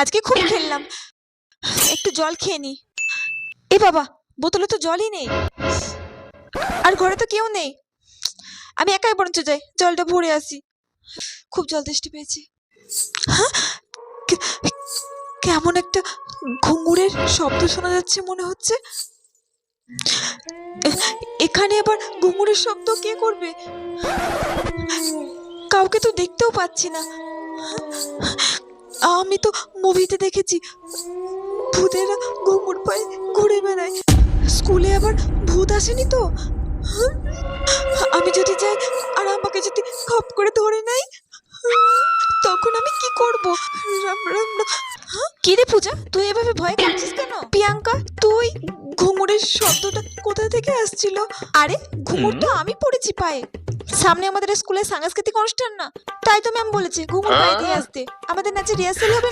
আজকে খুব খেললাম। একটু জল খেয়ে নি। এ বাবা, বোতলে তো জলই নেই। আর ঘরে তো কেউ নেই। আমি একাই বরঞ্চ যাই, জলটা ভরে আসি। খুব জল দৃষ্টি পেয়েছি। হ্যাঁ? কেমন একটা ঘুঙুরের শব্দ শোনা যাচ্ছে মনে হচ্ছে। এখানে আবার ঘুঙুরের শব্দ কে করবে? কাউকে তো দেখতেও পাচ্ছি না। আমি তো মুভিতে দেখেছি। ভূতেরা ঘুঙুর পায়ে ঘুরে বেড়ায়। স্কুলে আবার ভূত আসেনি তো? আমি যদি যাই আর আমাকে যদি খপ করে ধরে নেয় তখন আমি কি করব? রাম রাম হ্যাঁ? কি রে পূজা তুই এভাবে ভয় করছিস কেন? প্রিয়াঙ্কা তুই ঘুঙুরের শব্দটা কোথা থেকে আসছিল? আরে ঘুঙুর তো আমি পড়েছি পায়ে। সামনে আমাদের স্কুলে সাংস্কৃতিক অনুষ্ঠান না। তাই তো ম্যাম বলেছে পায়ে দিয়ে আসতে আমাদের নাচে রিহার্সাল হবে না?